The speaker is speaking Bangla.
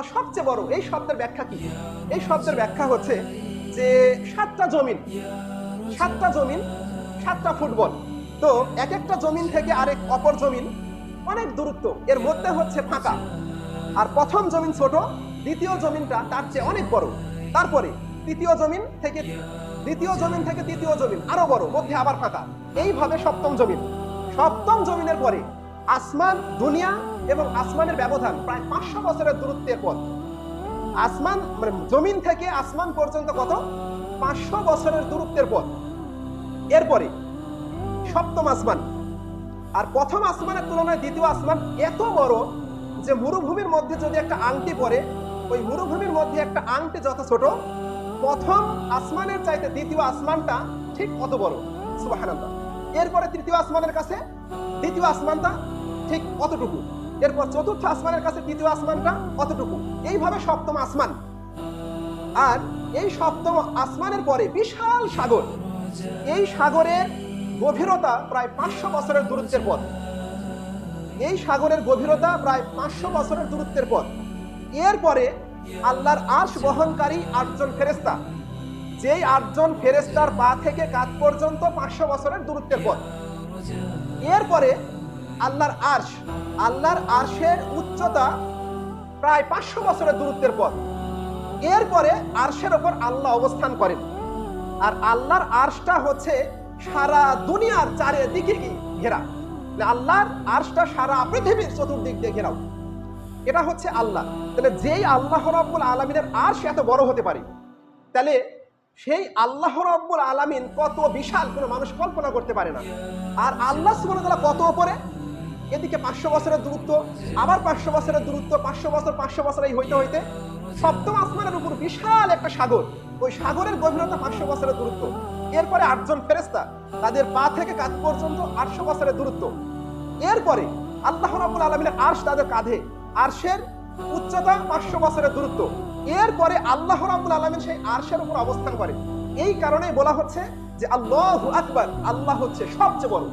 আল্লাহ সবচেয়ে বড়, এই শব্দের ব্যাখ্যা কি? এই শব্দের ব্যাখ্যা হচ্ছে যে সাতটা জমিন সাতটা জমিন, সাতটা ফুটবল। তো এক একটা জমিন থেকে আরেক অপর জমিন অনেক দূরত্ব, এর মধ্যে হচ্ছে ফাঁকা। আর প্রথম জমিন ছোট, দ্বিতীয় জমিনটা তার চেয়ে অনেক বড়। তারপরে তৃতীয় জমিন থেকে, দ্বিতীয় জমিন থেকে তৃতীয় জমিন আরও বড়, মধ্যে আবার ফাঁকা। এইভাবে সপ্তম জমিন। সপ্তম জমিনের পরে আসমান, দুনিয়া এবং আসমানের ব্যবধান প্রায় পাঁচশো বছরের দূরত্বের পথ। আসমান মানে জমিন থেকে আসমান পর্যন্ত কত? পাঁচশো বছরের দূরত্বের পথ। এরপরে সপ্তম আসমান। আর প্রথম আসমানের তুলনায় দ্বিতীয় আসমান এত বড় যে মরুভূমির মধ্যে যদি একটা আংটি পড়ে, ওই মরুভূমির মধ্যে একটা আংটি যত ছোট, প্রথম আসমানের চাইতে দ্বিতীয় আসমানটা ঠিক অত বড়। সুবহানাল্লাহ। এরপরে তৃতীয় আসমানের কাছে, দ্বিতীয় আসমানটা ঠিক অতটুকু। এরপর চতুর্থ আসমানের কাছে তৃতীয় আসমানটা অতটুকু। এইভাবে সপ্তম আসমান। আর এই সপ্তম আসমানের পরে বিশাল সাগর। এই সাগরের গভীরতা প্রায় পাঁচশো বছরের দূরত্বের পথ। এই সাগরের গভীরতা প্রায় পাঁচশো বছরের দূরত্বের পথ। এরপরে আল্লাহর আশ বহনকারী আটজন ফেরেস্তা যেই আটজন ফেরেস্তার পা থেকে কাত পর্যন্ত পাঁচশো বছরের দূরত্বের পথ। এরপরে আল্লাহর আর্শ। আল্লাহর আর্শের উচ্চতা প্রায় পাঁচশো বছরের দূরত্বের পথ। এরপরে আর্শের ওপর আল্লাহ অবস্থান করেন। আর আল্লাহর আর্শটা হচ্ছে সারা দুনিয়ার চারিদিকে ঘেরা। আল্লাহর আর্শটা সারা পৃথিবীর চতুর্দিক দিয়ে ঘেরাও। এটা হচ্ছে আল্লাহ। তাহলে যেই আল্লাহ রাব্বুল আলমিনের আরশ এত বড় হতে পারে, তাহলে সেই আল্লাহ রাব্বুল আলামিন কত বিশাল কোনো মানুষ কল্পনা করতে পারে না। আর আল্লাহ তাআলা কত উপরে? এদিকে পাঁচশো বছরের দূরত্ব, আবার পাঁচশো বছরের দূরত্ব, পাঁচশো বছর পাঁচশো বছর এই হইতে হইতে সপ্তম আসমানের উপর বিশাল একটা সাগর। ওই সাগরের গভীরতা পাঁচশো বছরের দূরত্ব। এরপরে আটজন ফেরেস্তা তাদের পা থেকে কাঁধ পর্যন্ত আটশো বছরের দূরত্ব। এরপরে আল্লাহ রাবুল আলমিনের আর্শ তাদের কাঁধে। আর্শের উচ্চতা পাঁচশো বছরের দূরত্ব। এরপরে আল্লাহ রাবুল আলমিন সেই আর্শের উপর অবস্থান করে। এই কারণেই বলা হচ্ছে যে আল্লাহ আকবার, আল্লাহ হচ্ছে সবচেয়ে বড়।